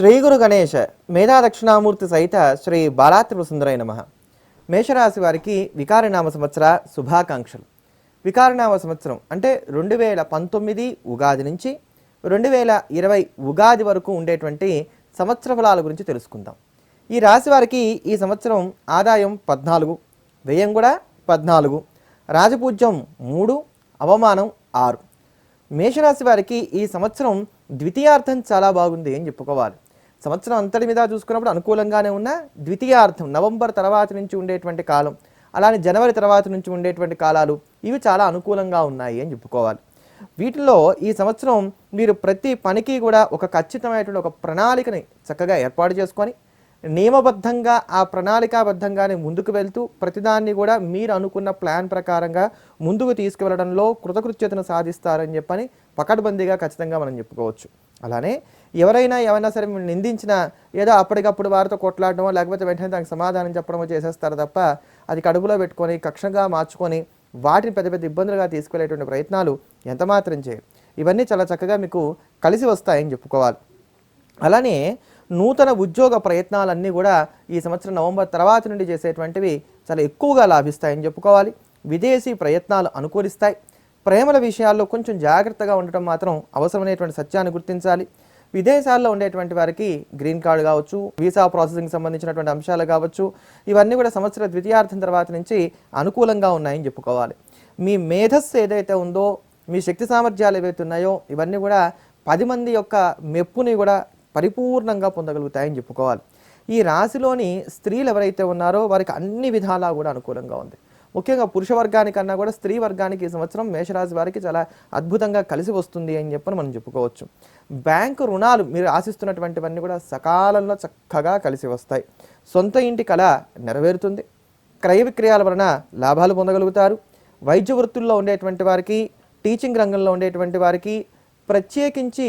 శ్రీ గురు గణేష మేధా దక్షిణామూర్తి సహిత శ్రీ బాలాత్రిపుర సుందరై నమ. మేషరాశి వారికి వికారనామ సంవత్సర శుభాకాంక్షలు. వికారనామ సంవత్సరం అంటే రెండు వేల పంతొమ్మిది ఉగాది నుంచి రెండు వేల ఇరవై ఉగాది వరకు ఉండేటువంటి సంవత్సర ఫలాల గురించి తెలుసుకుందాం. ఈ రాశి వారికి ఈ సంవత్సరం ఆదాయం పద్నాలుగు వ్యయం కూడా పద్నాలుగు రాజపూజ్యం మూడు అవమానం ఆరు. మేషరాశి వారికి ఈ సంవత్సరం ద్వితీయార్థం చాలా బాగుంది అని చెప్పుకోవాలి. సంవత్సరం అంతటి మీద చూసుకున్నప్పుడు అనుకూలంగానే ఉన్న ద్వితీయార్థం నవంబర్ తర్వాత నుంచి ఉండేటువంటి కాలం అలానే జనవరి తర్వాత నుంచి ఉండేటువంటి కాలాలు ఇవి చాలా అనుకూలంగా ఉన్నాయి అని చెప్పుకోవాలి. వీటిలో ఈ సంవత్సరం మీరు ప్రతి పనికి కూడా ఒక ఖచ్చితమైనటువంటి ఒక ప్రణాళికని చక్కగా ఏర్పాటు చేసుకొని నియమబద్ధంగా ఆ ప్రణాళికాబద్ధంగానే ముందుకు వెళ్తూ ప్రతిదాన్ని కూడా మీరు అనుకున్న ప్లాన్ ప్రకారంగా ముందుకు తీసుకువెళ్ళడంలో కృతకృత్యతను సాధిస్తారని చెప్పని పకడ్బందీగా ఖచ్చితంగా మనం చెప్పుకోవచ్చు. అలానే ఎవరైనా ఏమైనా సరే మిమ్మల్ని నిందించినా ఏదో అప్పటికప్పుడు వారితో కొట్లాడటమో లేకపోతే వెంటనే దానికి సమాధానం చెప్పడమో చేసేస్తారు తప్ప అది కడుపులో పెట్టుకొని కక్షంగా మార్చుకొని వాటిని పెద్ద పెద్ద ఇబ్బందులుగా తీసుకెళ్ళేటువంటి ప్రయత్నాలు ఎంత మాత్రం చేయరు. ఇవన్నీ చాలా చక్కగా మీకు కలిసి వస్తాయని చెప్పుకోవాలి. అలానే నూతన ఉద్యోగ ప్రయత్నాలన్నీ కూడా ఈ సంవత్సరం నవంబర్ తర్వాత నుండి చేసేటువంటివి చాలా ఎక్కువగా లాభిస్తాయని చెప్పుకోవాలి. విదేశీ ప్రయత్నాలు అనుకూలిస్తాయి. ప్రేమల విషయాల్లో కొంచెం జాగ్రత్తగా ఉండటం మాత్రం అవసరమైనటువంటి సత్యాన్ని గుర్తించాలి. విదేశాల్లో ఉండేటువంటి వారికి గ్రీన్ కార్డు కావచ్చు వీసా ప్రాసెసింగ్ సంబంధించినటువంటి అంశాలు కావచ్చు ఇవన్నీ కూడా సంవత్సర ద్వితీయార్థం తర్వాత నుంచి అనుకూలంగా ఉన్నాయని చెప్పుకోవాలి. మీ మేధస్సు ఏదైతే ఉందో మీ శక్తి సామర్థ్యాలు ఏవైతే ఉన్నాయో ఇవన్నీ కూడా పది మంది యొక్క మెప్పుని కూడా పరిపూర్ణంగా పొందగలుగుతాయని చెప్పుకోవాలి. ఈ రాశిలోని స్త్రీలు ఎవరైతే ఉన్నారో వారికి అన్ని విధాలా కూడా అనుకూలంగా ఉంది. ముఖ్యంగా పురుష వర్గానికన్నా కూడా స్త్రీ వర్గానికి ఈ సంవత్సరం మేషరాశి వారికి చాలా అద్భుతంగా కలిసి వస్తుంది అని చెప్పని మనం చెప్పుకోవచ్చు. బ్యాంకు రుణాలు మీరు ఆశిస్తున్నటువంటివన్నీ కూడా సకాలంలో చక్కగా కలిసి వస్తాయి. సొంత ఇంటి కళ నెరవేరుతుంది. క్రయ విక్రయాల వలన లాభాలు పొందగలుగుతారు. వైద్య వృత్తుల్లో ఉండేటువంటి వారికి టీచింగ్ రంగంలో ఉండేటువంటి వారికి ప్రత్యేకించి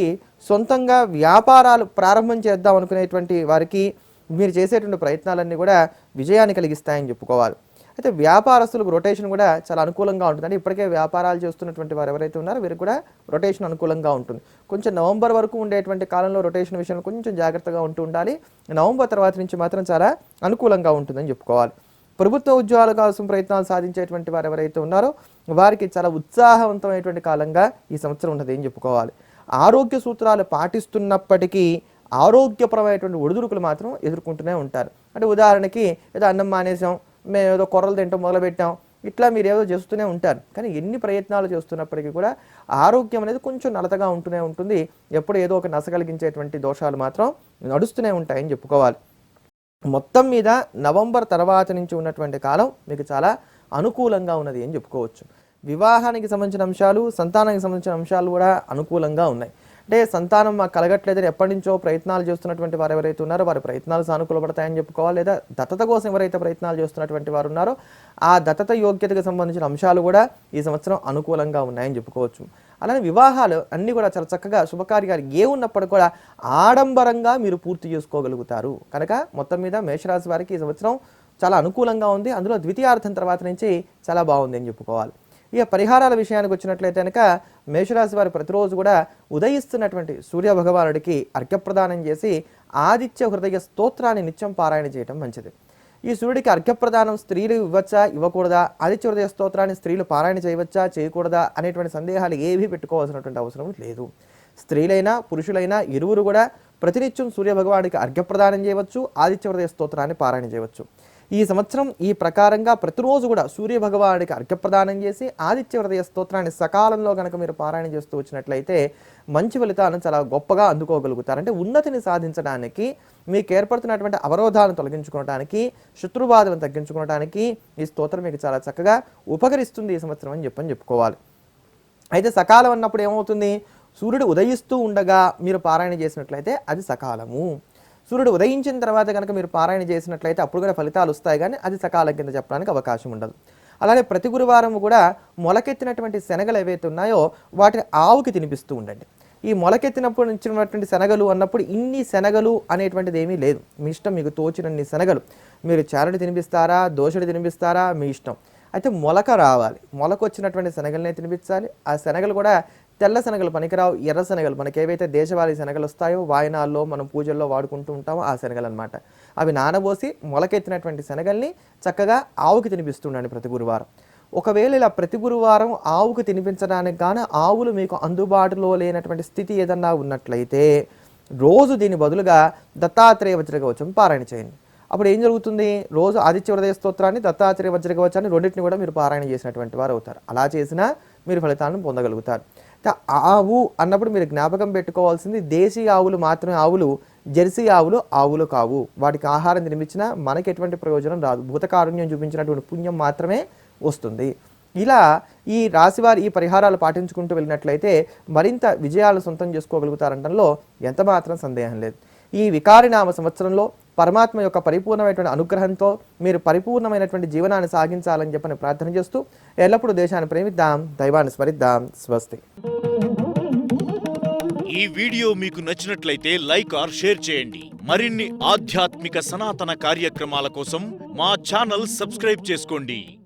సొంతంగా వ్యాపారాలు ప్రారంభం చేద్దాం అనుకునేటువంటి వారికి మీరు చేసేటువంటి ప్రయత్నాలన్నీ కూడా విజయాన్ని కలిగిస్తాయని చెప్పుకోవాలి. అయితే వ్యాపారస్తులకు రొటేషన్ కూడా చాలా అనుకూలంగా ఉంటుంది. అంటే ఇప్పటికే వ్యాపారాలు చేస్తున్నటువంటి వారు ఎవరైతే ఉన్నారో వీరికి కూడా రొటేషన్ అనుకూలంగా ఉంటుంది. కొంచెం నవంబర్ వరకు ఉండేటువంటి కాలంలో రొటేషన్ విషయంలో కొంచెం జాగ్రత్తగా ఉంటూ ఉండాలి. నవంబర్ తర్వాత నుంచి మాత్రం చాలా అనుకూలంగా ఉంటుందని చెప్పుకోవాలి. ప్రభుత్వ ఉద్యోగాల కోసం ప్రయత్నాలు సాధించేటువంటి వారు ఎవరైతే ఉన్నారో వారికి చాలా ఉత్సాహవంతమైనటువంటి కాలంగా ఈ సంవత్సరం ఉన్నది ఏం చెప్పుకోవాలి. ఆరోగ్య సూత్రాలు పాటిస్తున్నప్పటికీ ఆరోగ్యపరమైనటువంటి ఒడిదుడుకులు మాత్రం ఎదుర్కొంటూనే ఉంటారు. అంటే ఉదాహరణకి ఏదో అన్నం మానేసాం మేము ఏదో కొర్రలు తింటాం మొదలుపెట్టాం. ఇట్లా మీరు ఏదో చేస్తూనే ఉంటారు. కానీ ఎన్ని ప్రయత్నాలు చేస్తున్నప్పటికీ కూడా ఆరోగ్యం అనేది కొంచెం నలతగా ఉంటూనే ఉంటుంది. ఎప్పుడు ఏదో ఒక నస కలిగించేటువంటి దోషాలు మాత్రం నడుస్తూనే ఉంటాయని చెప్పుకోవాలి. మొత్తం మీద నవంబర్ తర్వాత నుంచి ఉన్నటువంటి కాలం మీకు చాలా అనుకూలంగా ఉన్నది అని చెప్పుకోవచ్చు. వివాహానికి సంబంధించిన అంశాలు సంతానానికి సంబంధించిన అంశాలు కూడా అనుకూలంగా ఉన్నాయి. అంటే సంతానం మాకు కలగట్లేదని ఎప్పటి నుంచో ప్రయత్నాలు చేస్తున్నటువంటి వారు ఎవరైతే ఉన్నారో వారి ప్రయత్నాలు సానుకూలపడతాయని చెప్పుకోవాలి. లేదా దత్తత కోసం ఎవరైతే ప్రయత్నాలు చేస్తున్నటువంటి వారు ఉన్నారో ఆ దత్తత యోగ్యతకు సంబంధించిన అంశాలు కూడా ఈ సంవత్సరం అనుకూలంగా ఉన్నాయని చెప్పుకోవచ్చు. అలానే వివాహాలు అన్నీ కూడా చాలా చక్కగా శుభకార్యాలు ఏ ఉన్నప్పటికీ కూడా ఆడంబరంగా మీరు పూర్తి చేసుకోగలుగుతారు. కనుక మొత్తం మీద మేషరాశి వారికి ఈ సంవత్సరం చాలా అనుకూలంగా ఉంది. అందులో ద్వితీయార్థం తర్వాత నుంచి చాలా బాగుంది అని చెప్పుకోవాలి. ఇక పరిహారాల విషయానికి వచ్చినట్లయితే కనుక మేషరాశి వారు ప్రతిరోజు కూడా ఉదయిస్తున్నటువంటి సూర్య భగవానుడికి అర్ఘ్యప్రదానం చేసి ఆదిత్య హృదయ స్తోత్రాన్ని నిత్యం పారాయణ చేయటం మంచిది. ఈ సూర్యుడికి అర్ఘ్యప్రదానం స్త్రీలు ఇవ్వచ్చా? ఇవ్వకూడదా? ఆదిత్య హృదయ స్తోత్రాన్ని స్త్రీలు పారాయణ చేయవచ్చా? చేయకూడదా? అనేటువంటి సందేహాలు ఏవీ పెట్టుకోవాల్సినటువంటి అవసరం లేదు. స్త్రీలైనా పురుషులైనా ఇరువురు కూడా ప్రతినిత్యం సూర్య భగవానికి అర్ఘ్యప్రదానం చేయవచ్చు ఆదిత్య హృదయ స్తోత్రాన్ని పారాయణ చేయవచ్చు. ఈ సంవత్సరం ఈ ప్రకారంగా ప్రతిరోజు కూడా సూర్య భగవానుడికి అర్ఘ్యప్రదానం చేసి ఆదిత్య హృదయ స్తోత్రాన్ని సకాలంలో కనుక మీరు పారాయణ చేస్తూ వచ్చినట్లయితే మంచి ఫలితాలను చాలా గొప్పగా అందుకోగలుగుతారు. అంటే ఉన్నతిని సాధించడానికి మీకు ఏర్పడుతున్నటువంటి అవరోధాలను తొలగించుకోవడానికి శత్రుబాధలను తగ్గించుకోవడానికి ఈ స్తోత్రం మీకు చాలా చక్కగా ఉపకరిస్తుంది ఈ సంవత్సరం అని చెప్పని చెప్పుకోవాలి. అయితే సకాలం అన్నప్పుడు ఏమవుతుంది? సూర్యుడు ఉదయిస్తూ ఉండగా మీరు పారాయణ చేసినట్లయితే అది సకాలము. సూర్యుడు ఉదయించిన తర్వాత కనుక మీరు పారాయణ చేసినట్లయితే అప్పుడు కూడా ఫలితాలు వస్తాయి కానీ అది సకాలం కింద చెప్పడానికి అవకాశం ఉండదు. అలానే ప్రతి గురువారం కూడా మొలకెత్తినటువంటి శనగలు ఏవైతే ఉన్నాయో వాటిని ఆవుకి తినిపిస్తూ ఉండండి. ఈ మొలకెత్తినప్పుడు నుంచినటువంటి శనగలు అన్నప్పుడు ఇన్ని శనగలు అనేటువంటిది ఏమీ లేదు. మీ ఇష్టం మీకు తోచినన్ని శనగలు. మీరు చారుడు తినిపిస్తారా? దోశడి తినిపిస్తారా? మీ ఇష్టం. అయితే మొలక రావాలి. మొలక వచ్చినటువంటి శనగలనే తినిపించాలి. ఆ శనగలు కూడా తెల్ల శనగలు పనికిరావు ఎర్ర శనగలు మనకి ఏవైతే దేశవాళీ శనగలు వస్తాయో వాయినాల్లో మనం పూజల్లో వాడుకుంటూ ఉంటామో ఆ శనగలు అనమాట అవి నానబోసి మొలకెత్తినటువంటి శనగల్ని చక్కగా ఆవుకి తినిపిస్తుండండి ప్రతి గురువారం. ఒకవేళ ఇలా ప్రతి గురువారం ఆవుకు తినిపించడానికి గాను ఆవులు మీకు అందుబాటులో లేనటువంటి స్థితి ఏదన్నా ఉన్నట్లయితే రోజు దీని బదులుగా దత్తాత్రేయ వజ్రకవచం పారాయణ చేయండి. అప్పుడు ఏం జరుగుతుంది? రోజు ఆదిత్య హృదయ స్తోత్రాన్ని దత్తాత్రేయ వజ్రకవచాన్ని రెండింటిని కూడా మీరు పారాయణ చేసినటువంటి వారు అవుతారు అలా చేసినా మీరు ఫలితాలను పొందగలుగుతారు. ఆవు అన్నప్పుడు మీరు జ్ఞాపకం పెట్టుకోవాల్సింది దేశీ ఆవులు మాత్రమే ఆవులు జెర్సీ ఆవులు ఆవులు కావు. వాటికి ఆహారం తినిపించినా మనకి ఎటువంటి ప్రయోజనం రాదు. భూతకారుణ్యం చూపించినటువంటి పుణ్యం మాత్రమే వస్తుంది. ఇలా ఈ రాశివారి ఈ పరిహారాలు పాటించుకుంటూ వెళ్ళినట్లయితే మరింత విజయాలు సొంతం చేసుకోగలుగుతారంటంలో ఎంతమాత్రం సందేహం లేదు. ఈ వికారినామ సంవత్సరంలో పరమాత్మ యొక్క పరిపూర్ణమైనటువంటి అనుగ్రహంతో మీరు పరిపూర్ణమైనటువంటి జీవనాన్ని సాగించాలని చెప్పని ప్రార్థన చేస్తూ ఎల్లప్పుడూ దేశాన్ని ప్రేమిద్దాం దైవాన్ని స్మరిద్దాం. స్వస్తి. ఈ వీడియో మీకు నచ్చినట్లయితే లైక్ ఆర్ షేర్ చేయండి. మరిన్ని ఆధ్యాత్మిక సనాతన కార్యక్రమాల కోసం మా ఛానల్ సబ్స్క్రైబ్ చేసుకోండి.